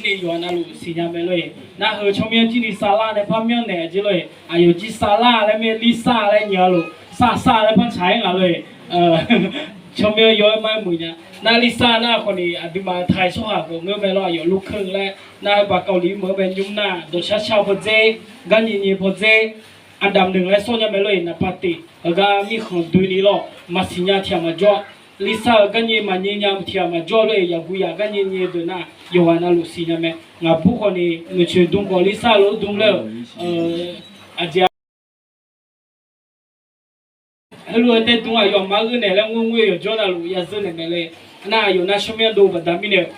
ဒီယောနာလူစီညာမဲလို့နာဟိုချုံမြကြီးလီဆာလာနဲ့ဖမ်းမြနဲ့ကြီးလို့အယိုကြီးဆာလာလည်းမဲလီဆာလည်းညောလို့ဆာဆာလည်းဖမ်းချိုင်းလာလို့အဲချုံမြယောမဲမူညာနာလီဆာနာခနီအဒီမာထိုင်ဆိုဟာကိုငွေမဲလို့အယိုလူခင်းလဲနာဘာကောလီမောမဲညုံနာဒိုချာချာဖို့ဇေဂန်ညီညီဖို့ဇေအဒမ်ဒင်းလဲဆိုညာမဲလို့နာပတိအဂါမီခွန်ဒူနီလို့မစီညာချာမကြောလီဆာဂန်ညီမညီညာမချာမကြောလို့ရဘူးရဂန်ညီညီဒူနာ Yohana Lucina me ngapu koni nuche dung koli salo dung le aja hello te dung a yo magu ne le ngwe ngwe yo jona lu ya zene me le na yo na shumya do ba dami ne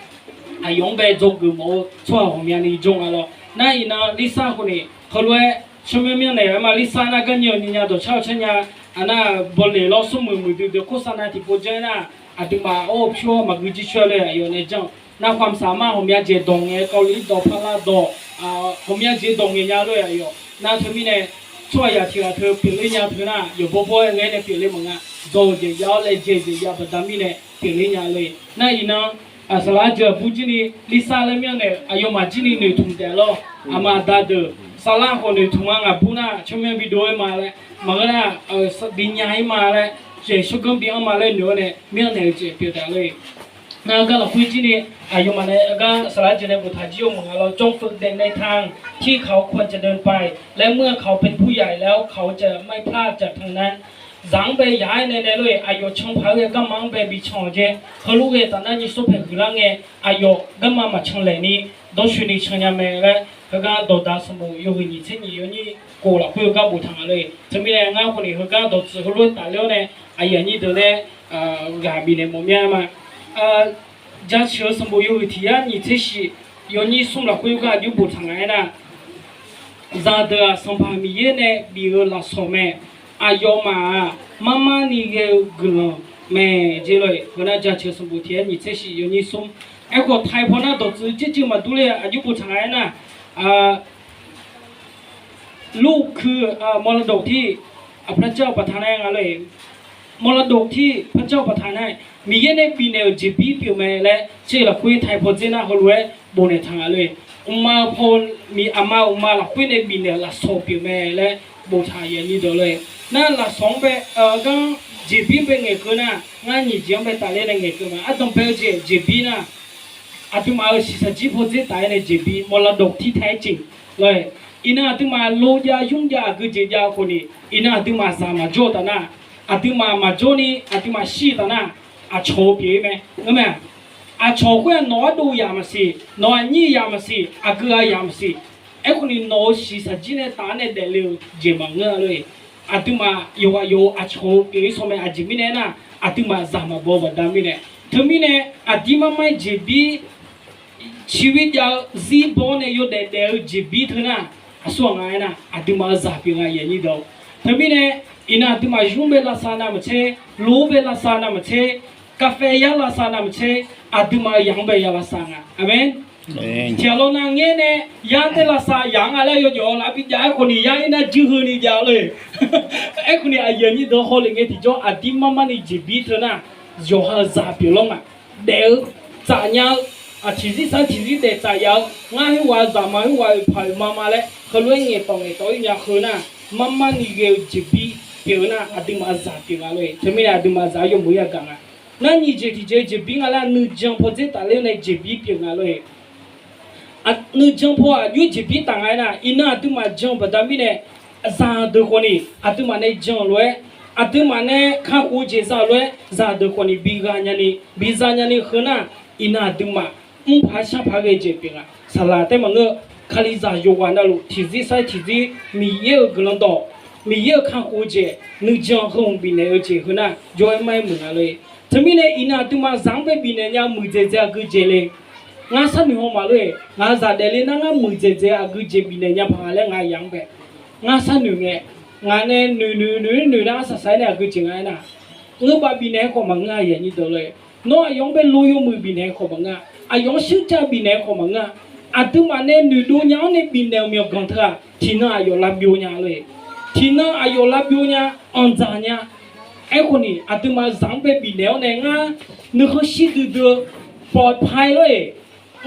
a yong be jong gu mo chwa ho mya ni jong a lo na ina lisa koni kholwe shumya mya ne ma lisa na ga nyo ni nya do chao chen ya ana bolle lo sumu mu du de ko sana ti bo jena atuma o pyo magu ji chwa le yo ne jong နာความสามารถของเมียเจดงเงเกาหลีดอกพลาดอกอ่าของเมียเจดงเงยาด้วยอ่ะอยู่นาเธอมีในช่วยอยากเชื่อเธอเปลี่ยนยาเธอหน้าอยู่บ่บ่เงี้ยเนี่ยเปลี่ยนมึงอ่ะโดนเจียาวเลยเจียยาวประดามีเนี่ยเปลี่ยนยาเลยน่าอีน้องအစလာကြဘူးချင်းလီစာလည်းမြန်နဲ့အယောမချင်းနေထုံတယ်လို့အမဒါဒဆလာကိုနေထုံငါဘူးနာချမဗီဒီယိုမှာလည်းမကနာဒီညာမှာလည်းကျေရှုကံပြောင်းမှာလည်းညိုနဲ့မြန်နေကျေပြတယ်လေนานก็หลับคุยที่นี่อายุมาในเองก็สลายจะในบุตรจิโอมของเราจงฝึกเด็กในทางที่เขาควรจะเดินไป และเมื่อเขาเป็นผู้ใหญ่แล้วเขาจะไม่พลาดจากทางนั้น สังเปยายในในเลยอายุช่งพักก็มังเปบิชองเจเขาลูกเอตอนนั้นยิ่งสุดเป็ืกุลังเออายุก็มามาช่งเลยนี่ดองชุนิช่างยามเอก็เขาก็โดดดาสมุยกินิเชนิยนี่กูหลับคุยก็บุตรทางเลยทำไมีแรงานคนนี้เขาก็โดดสุดเขาลุ่นตาเลี้ยวเนี่ยอายุนี่เดีวเนี่ยอ่าการบินเนี่ยมุมั่นมา啊，假期是没有问题啊，你这些要你送了回家就不常来了。咱的上班米业呢，比如那上面啊要嘛，妈妈你个个了没这类，可能假期是没天，你这些要你送，哎个太婆那都是直接嘛都来就不常来了啊。ลูกคือมรดกที่พระเจ้าประทานให้อะไรมรดกที่พระเจ้าประทานให้มีเยนปีเนวจีบีปิวเมเลยเชื่อละคุยไทยพอเจน่าฮอลเวบนทางเลยอุมาพอมีอามาอุมาละคุยในปีเนวละสโซปิวเมเละบูทายนี่ดเลยนั่นละสองเปเออกังจีบีเป็นไงกันนะงานยี่จียมไปตาเล่นไงกันมาอาต้องเปเจจีบีนะอาตุมาเอาสิสจีพอเจตายในจีบีมรดกที่แท้จริงเลยอีน่าถึงมาโลยายุ่งยากือเจียาคนนี้อีน่าถึงมาสามาโจตานะอาถึงมามาโจนี่อาถึงมาชีตานะအချောပြေးမယ်နော်မအချောကွနော်ဒူရမရှိနော်ညိရမရှိအကရရမရှိအခုနီနော်ရှိစဂျင်းနဲ့တာနဲ့တယ်လေဂျေမငါလေအတူမယောယောအချောပြေးဆိုမယ်အဂျီမီနဲ့နာအတူမဇာမဘောဝဒမီနဲ့သမီးနဲ့အဒီမမိုင်ဂျီဘီชีวิตยาวซีบอเนี่ยยดเดลจีบีทนะอสวงไงนะอธิมาซาพิงไงยันนี่ดอกทำไมเนี่ยอินาอธิมายุ่งเบลาซานะมัชเชลูเบลาซานะมัชเช kafe yala sanam che aduma yangbe yala sanga amen chelo na ngene yante la sa yang ala yo yo la bi ja ko ni ya ina ji hu ni ja le e ko ni a ye ni do ho le nge ti jo adima ma ni ji bi to na yo ha za pi lo ma de za nya à chỉ riêng sa chỉ riêng để giải yếu ngay hoa giả mà hoa phải mama lẽ khơi luôn nghề phòng nghề tối nhà khơi na mama nghề chỉ bị biểu na à đừng mà giả biểu là rồi thế mới là đừng mà giả dùng mũi à cả na ni je ki je je binga la nu jang po je ta le na je bi pinga lo e a nu jang po a yu je bi ta ngai na ina tu ma jang ba da mi ne a za de ko ni a tu ma ne jang lo e a tu ma ne kha u je za lo e za de ko ni bi ga nya ni bi za nya ni khna ina tu ma mu pha sha pha ge je pinga sala te ma ngo khali za yo wa na lu ti zi sai ti zi mi ye ge lo do 米要看乌节，你讲红比那乌节好呢，要买么那类。သမီးလည်းအီနာတူမဇန်ပဲဘီနေညာမူကျကျကူကျလေငါဆမီဟောမှာလေငါဇာတယ်လေနာငါမူကျကျအကူကျဘီနေညာဖာလဲငါယံပဲငါဆနုငဲငါနဲ့နူနူနူနူနာဆဆိုင်နေအကူကျငိုင်းနာငုပါဘီနေခေါ်မငါရဲ့ညတော်လေနော်အယောင်ပဲလိုယုံမူဘီနေခေါ်မငါအယောင်ရှုချဘီနေခေါ်မငါအတူမနဲ့နူဒူညောင်းနဲ့ဘီနေမြောကန်ထရာတီနာအယောလာဘီယိုညာလေတီနာအယောလာဘီယိုညာအွန်ဇာညာไอ้คนนี้อาตมาสังไปบีแนวไหนงเนึกเขาชิดดูดปลอดภัยเลย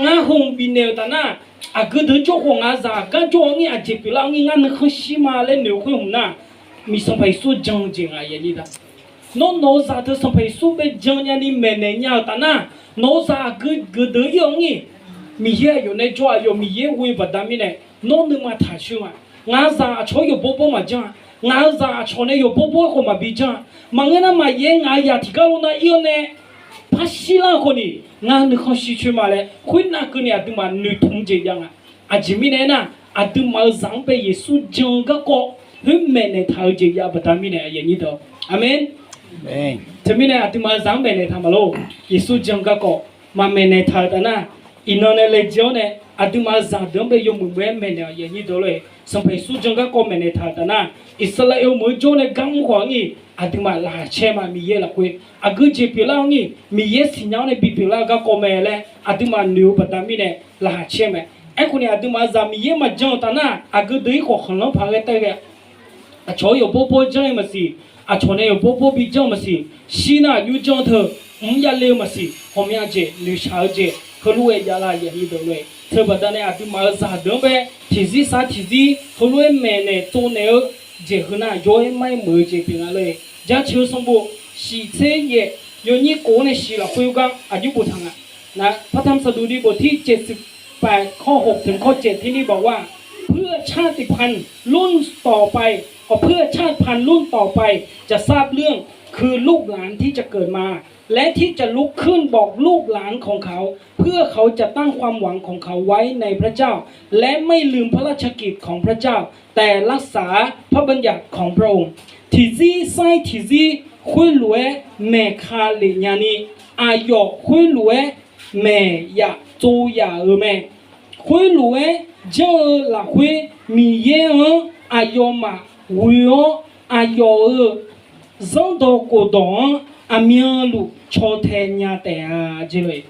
งาหงบินแนวแต่น่ะอาก็เดือดจ้องอาซาก็จ้องนี้อาเจ็บไปแล้วนี้งานึอเขาชิมาเลยเหนียวขึ้นหงน่ะมีสัมผัสสุดจังจริงอะไรนี่ละน้อะน้องซาเธอสัมผัสสุดเป็นจังยันนี่แม่เนี่ยแต่น่ะน้องซาก็กดเดือดอย่างนี้มีเยอะอยู่ในจ้าอยู่มีเยอะวิ่งประดามีเนี่ยน้องนึกมาถ่ายชื่องาซาช่วยอยู่บ่บ่มาจ้า ngaza chone yo popo ko mabija mangena maye nga ya tikalo na iyo ne pashila ko ni nga ne ko shi chu male khwin na ko ni atu ma nu thum je yang a jimi ne na atu ma zang pe yesu jong ga ko hum me ne thao je ya batami ne ye ni to amen amen jimi ne atu ma zang pe ne thamalo yesu jong ga ko ma me ne thao ta na inone le jo ne atu ma zang dom pe yo mu me ne ye ni to lo 所以，苏中噶革命者啦，伊斯兰教们就那敢怀疑，阿德玛拉哈切玛米耶拉奎，阿格吉皮拉尼米耶信仰那比皮拉噶革命嘞，阿德玛纽巴达米那拉哈切嘛，阿库那阿德玛扎米耶嘛，中啦，阿格德伊克朗帕格泰格，阿乔有波波江嘛是，阿乔那有波波比江嘛是，新纳纽江头姆雅雷嘛是，后面阿杰纽查杰。ขลุ่ยจะลายมีดงเยเธอบัดตนนี้อาทิตมาสัตวดิมเวทีจีซัตทีจีขลุ่ยเม่เนี่ตัเนี่ยเจ้าหน้าย้อยไม่เหมือนเจปีนันเลยจะเชื่อสมบูสิเชื่อยูนี่ก่อนเนี่สิลาคุยกันอายุบุตรงานะพระธรรมสดุดีบทที่เจ็ดสิบแปดข้อหกถึงข้อเจ็ดที่นี่บอกว่า เพื่อชาติพันธุ์รุ่นต่อไปเพื่อชาติพันธุ์รุ่นต่อไป จะทราบเรื่องคือลูกหลานที่จะเกิดมาและที่จะลุกขึ้นบอกลูกหลานของเขา เพื่อเขาจะตั้งความหวังของเขาไว้ในพระเจ้า และไม่ลืมพระราชกิจของพระเจ้า แต่รักษาพระบัญญัติของพระองค์ทิซีไซทิซีคุยลวยแมคาเลญานีอายอคุยลวยแม่ยาจูยาเอแม่คุยลวยเจอละคุยมีเยออายอมาวิโออายอเอซังโดโกดองอามียลูชอเทียแต่อะจีเลย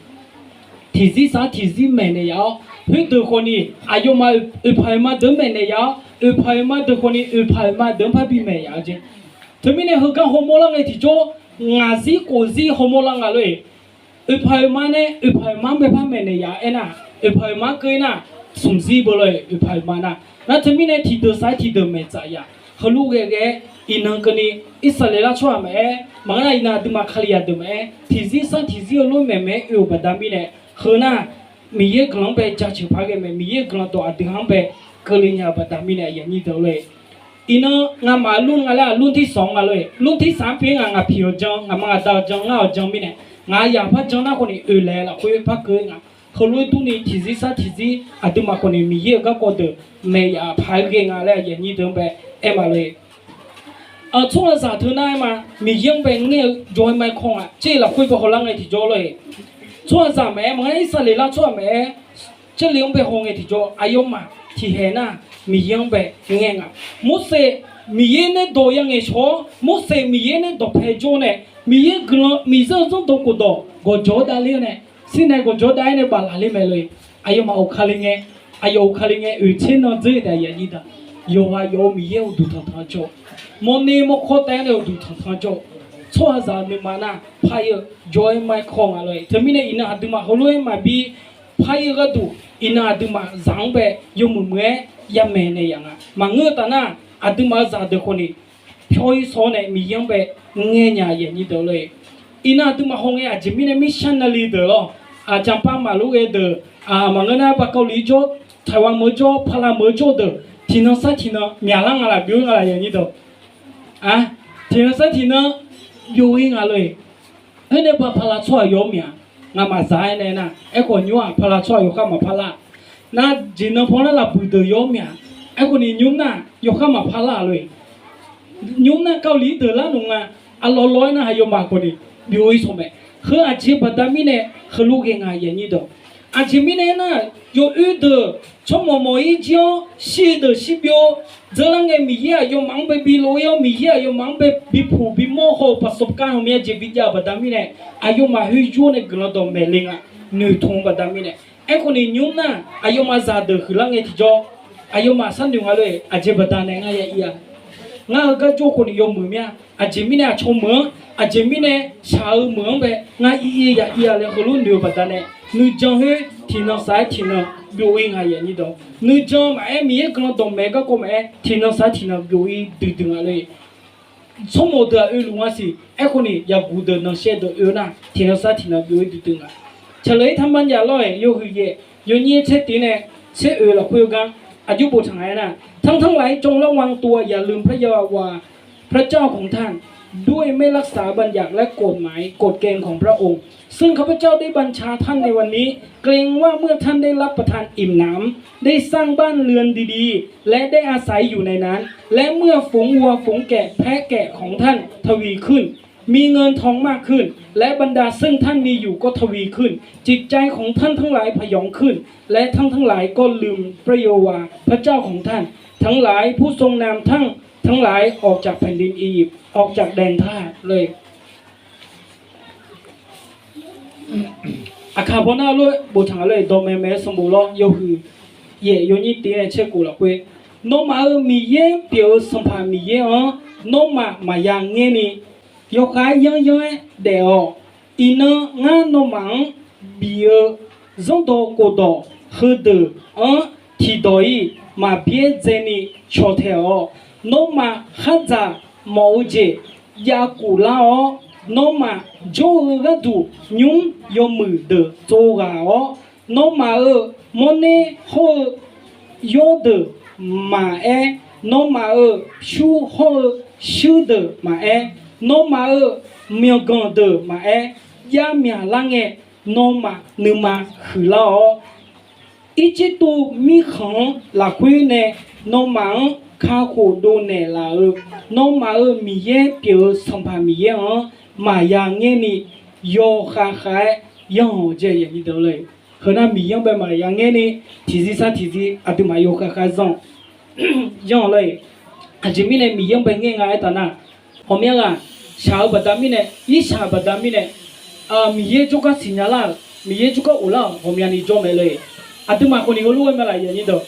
ทีซีสาทีซีแมนเนี่ยพี่ตัวคนนี้อายุมาอืพายมาเดิมแม่เนี่ยอุปายมาตัวคนนี้อุปายมาเดิมพับพี่แม่ยาจีทำไมเนี่ยเขาก็หัโมลังเลยที่จ่องาซีกูซีหัวมลังอะไรอุปายมาเนี่ยอุปายมาไม่พับแมนเนี่ยเอน่ะอุปายมาเกิน่ะสุ่มซีบเลยอุปายมาน่ะนั่นทำไมีเนี่ยที่เดิมสายที่เดิมแม่ใจยาเขาลูกแก่อินังกนี่อิสเลลาชัวแม่มังนาอินาดูมาขลียดูแม่ทีซีสันทีซีโลแม่แมอยู่บดามีเนี่ยคน่ะมีเยอะกลังเปจ้ชิพากเม่มีเยอะกลังตัวอดีหังเปกลิญาบดามีเน่ยัยงนี้เดีวเลยอีนงงามาลุ่นอะไรลุนที่สองอะไรลุ่นที่สามเพียงงาผิวจังงามาดาวจังเงาจังมีเน่งาอยางพรจังน่าคนนี้เออแล้วคุยพักเกินงาเขาลุยตุนี่ทีซีซาทีซีอดีมาคนนี้มีเยอะก็ก็เดืมีอยากพายเก่งอะไรอยังนี้ดิมปเอมอะไรเออทุกเรื่องสาธุนายมามียังเป็นเงี้ยย้อยไม่คงอ่ะเจ้าเราคุยไปคนละไงที่จ่อเลยทุกเรื่องสามแม่มันไอ้สั่นเลยละทุกเรื่องแม่เจ้าเลี้ยงไปคงเงี้ที่จ่ออายุมาที่เห็นน่ะมียังเป็นเงี้ยอ่ะมุสเซมีเงี้ยตัวยังไง้ชัวมุสเซมีเงี้ยตัวเพจูเนี่ยมีเงี้ยกลัวมีเส้นส่งตัวกูโตก็จ่อได้เลยเนี่ยสิ่งไหนก็จ่อได้เนี่ยบาลานี่ม่เลยอายุมาอุคเลงเงี้ยอายุอุคเลงเงี้ยอุู่ที่นั่นจะได้ยังยิ่งดังโยวายโยมีเงี้ยอุดทั้งทั้จ่อมเนโมโคเตนเอวดูทังทังจบโซฮาซาเนมาหน้าพายจอยไม่คงอะไรเทมินี่อินาดึมาฮอลุยมาบีพายก็ดูอินาดึมาจังเบยมุเมยามเมเนยังอ่ะมังเงตานะอดึมาจาเด็กคนนี้พอยโซนเนมียังเบเงียนยาเยนี่เดเลยอินาดึมาฮงเออาจจะนี่นมิชันนาลีเดอร์อ่ะจัรย์ป้ามาลูกเอเดอร์อ่ะมังเงน้ะปะเกาหลีจบไต้หวันมเมจบพลาเมจบเดอร์ทีนั้นสักทีนั้นมีอะไรอะไรบิวอะไรอย่างนี้เดอ啊，这个身呢，有因啊嘞，那你把帕拉出来有名，那么在呢那，哎个牛啊帕拉出来有干嘛帕拉，那只能跑那拉不得有名，哎个你牛呐，有干嘛帕拉嘞，牛呐，高里得了弄啊，啊老老呢还有嘛个的，有一什么，和阿七不达米呢，和路给俺也你懂。아침에는요유드총모모이지요시드시비오저랑의미야요망배비로요미야요망배비푸비모호바속간오미야제비야바다미네아요마휘조네그러도멜링아뉴통바다미네에코니뉴나아요마자드그랑의지죠아요마산뉴하래아제바다네나야이야 nga ga jo ko ni yo mu mya a je mi ne a chom mu a je mi ne sha u mu be nga i ya i ya le ko lu ni ba da ne nu jong he thino sai thino biwi nga ya ni do nu jong ma e mi e kno do mega kom e thino sai thino biwi du du nga le somo da e lu wa si e ko ni ya gu de no she do yo na thino sai thino biwi du du nga chalai tham ban ya lo e yo hu ye yo ni che ti ne che e lo khu ga a ju bo chang ai na ทั้งทั้งหลายจงระวังตัวอย่าลืมพระยะโวาพระเจ้าของท่านด้วยไม่รักษาบัญญัติและกฎหมายกฎเกณฑ์ของพระองค์ ซึ่งข้าพเจ้าได้บัญชาท่านในวันนี้ เกรงว่าเมื่อท่านได้รับประทานอิ่มหนำได้สร้างบ้านเรือนดีๆ และได้อาศัยอยู่ในนั้น และเมื่อฝูงวัวฝูงแกะแพะแกะของท่านทวีขึ้น มีเงินทองมากขึ้น และบรรดาซึ่งท่านมีอยู่ก็ทวีขึ้น จิตใจของท่านทั้งหลายพยองขึ้น และทั้งทั้งหลายก็ลืมพระโยวาพระเจ้าของท่าน ทั้งหลายผู้ทรงนามทั้งทั้งหลายออกจากแผ่นดินอียิปต์ออกจากแดนทาสเลยอาคาโบนาลุบูชาเลยโดเมเมสมูลอยฮือเยยนีเตียเชกูละเวโนมาเอมีเยเปียวสัมภามีเยอโนมามายังเงนี่ยกขายเยอะๆเดียวอีนงานโนมังเบียจงโตโกโดฮือเดออที่ดอยมาเบียเจนี่ชอเทอ侬妈还在忙着照顾了哦，侬妈做热的煮，又买的做个哦，侬妈的莫奈好要的买哎，侬妈的修好修的买哎，侬妈的没讲的买哎，也免让哎，侬妈恁妈好了哦。一直都米行拉会呢，农忙看活动呢啦呃，农忙呃米耶就上班米耶哦，马样耶呢要哈哈样这也米得嘞，和那米样呗马样耶呢，提子啥提子啊都嘛要哈哈样样嘞，啊这米呢米样呗耶个但那后面啊，下不达米呢，一下不达米呢，啊米耶就个新伢啦，米耶就个乌啦，后面你做没嘞？อาทิตย์มาคนนี้ก็รู้ว่ามอะไรอย่างนี้ด้วย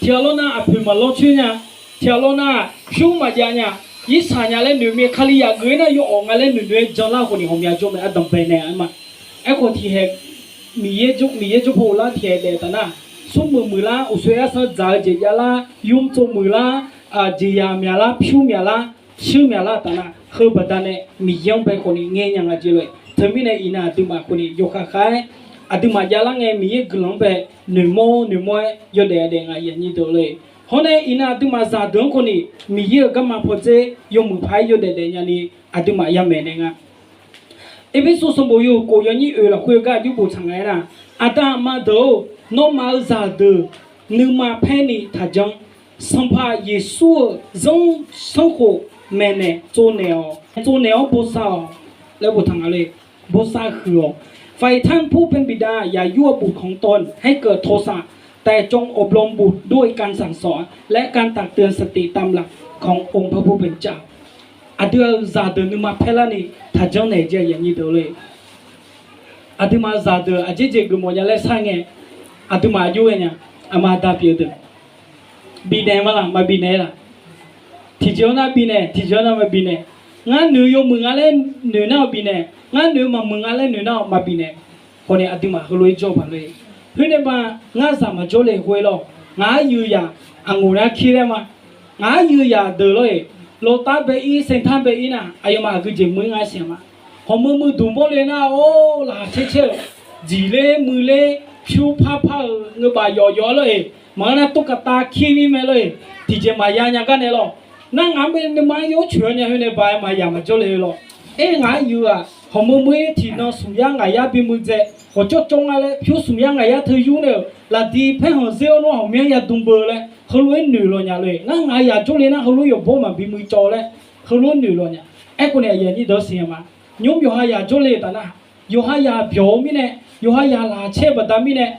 เทียรน่าอภิมาลชื่อเนี่ยเทียรน่าชูมาเจานเนี่ยยิ่งสัญญาเล่นหนึ่งมีคลียากรีน่ะอยู่องค์เล่นหนึ่งด้วยจ้าลาคนนี้หอมยาจุ่มอาตมเป็นเนี่ยมาไอ้คนที่เห็นมีเยจุมีเยจุโพล่าเทียเดตนะสมมือมือละอุเสียสัจจะยาละยุ่มสมมือละอาจียามยละชูมยละชื่อมยละตานะเขาบัดนี้มีเยี่ยมไปคนนี้เงี้ยงอะไรเลยทำไมในอินาตุมาคนนี้ยกข้าย ati majala nge miye glompe nemo nemo yo de de nga ye ni dole hone ina ati ma za don ko ni miye ga ma pote yo mu pai yo de de nya ni ati ma ya me ne nga ebe so so bo yo ko yo ni e la ko ga ju bo chang ai na ata ma do no ma za de nu ma pe ni ta jong song pa yesu zong song ko me ne zo ne o zo ne o bo sa le bo thang ale bo sa khu o ไฟท่านผู้เป็นบิดา อย่ายั่วบุตรของตนให้เกิดโทสะแต่จงอบรมบุตรด้วยการสั่งสอน และการตักเตือนสติตามหลักขององค์พระผู้เป็นเจ้าอาดีตซาเดนมาเพลานีถ้าเจ้าไหนจะอย่างนี้เดี๋ยวเลยอาดีมาซาเดอาจจะเจกมอยาเลสังเงอดีมาอยู่เนี่ยอามาดาเพียดบีเนมาละมาบีเนละที่เจ้าหน้าบีเนที่เจ้าหน้ามาบีเนငါနွေယုံมึงကလည်းနွေနောက်ပြီးနဲ့ငါနွေမှာมึงကလည်းနွေနောက်မပြီးနဲ့ခေါနေအတိမခလွေကြောပါလေဖိနေပါငါစာမကြောလေခွေလို့ငါယူရအငိုရခီရဲမှာငါယူရတယ်လို့လောတာပဲဤစင်ထမ်းပဲဤနာအယမအကူကြီးမွေးငါရှင်မှာဟောမမှုဒုံပေါ်လေနာအိုးလာချေချေជីလေမူလေဖြူဖဖငါပါယောယောလို့မနတုကတာခီမိမဲလို့ဒီကျမယာညာကနေလို့那俺们你妈有全年的白嘛养嘛就来了，哎俺有啊，我们每天呢数羊俺也并不在，我就种啊嘞，就数羊俺也退休了，那地配合少了后面也东北嘞，后来女了伢嘞，那俺也就来那后来有包嘛并不着嘞，后来女了伢，哎过年也你都行嘛，牛苗还也就来的那，有还也表面呢，有还也拉车不得面呢。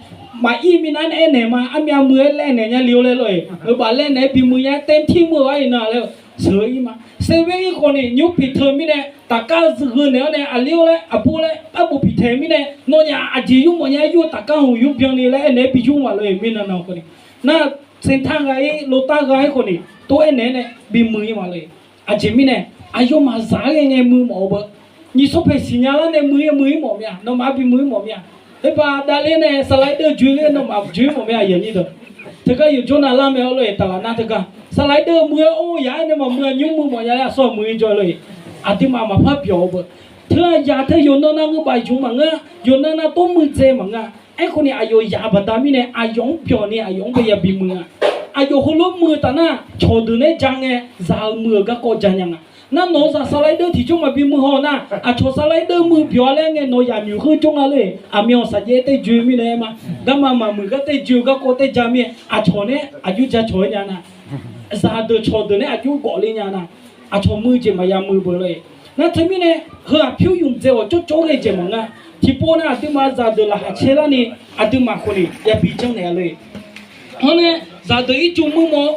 มาอีมีนั้นเอ็นเนี่ยมาอันยาเมื่อเล่นเนี่ยเลี้ยวเลยเลยเออบ่าเล่นเนี่ยพิมือยาเต็มที่มือไว้น่ะแล้วเสืออีมาเซเว่นอีคนนี่ยุบผิดเทอมมิเนี่ยตะก้าซื้อเนี่ยเนี่ยอันเลี้ยวเลยอับปูเลยอับปูผิดเทอมมิเนี่ยโน่นยาอาจียุ่งหมดยายุ่งตะก้าหูยุ่งเพียงนี้แล้วเนี่ยพิยุ่งว่าเลยมินั่นเอาคนนี้น่าเส้นทางไอ้โลต้าไอ้คนนี้ตัวเอ็นเนี่ยเนี่ยบิมือมาเลยอาจีมิเนี่ยอายุมาสายไงมือหมอเบอร์นี่สบเพสิญญาแล้วเนี่ยมือมือหมอเมียน้องมาบิมือหมอเมีย thế bà đã lên này sao lại đưa dưới lên nó ập dưới mà mẹ yên như được thế cái chỗ nào làm mẹ lời tao na thế cả sao lại đưa mưa ô giá nên mà mưa nhung mưa mà nhà so mưa cho lời à thì mà mà phát biểu bự thưa giá thế yêu nó năng cái bài chúng mà nghe yêu nó năng tôm mưa chế mà nghe anh con này ai yêu giá bà ta mi này ai giống biểu này ai giống bây giờ bị mưa ai yêu hồ lô mưa ta na cho đứa này chẳng nghe giàu dạ, mưa các cô chẳng nhàng 那侬啥啥来得体重嘛比么好呐？啊，错啥来得么漂亮的，侬也没去中啊嘞，啊没有啥嘢在追咪来嘛？那嘛嘛么个在追个过在家面，啊错呢，啊就在错呀呐，啥都错的呢，啊就搞哩呀呐，啊错么就嘛也么不嘞。那他们呢，和啊漂用在我就做嘞节目啊，提波呢啊对嘛啥都啦哈切啦呢，啊对嘛可哩也比较难嘞。好呢，啥都一种么么。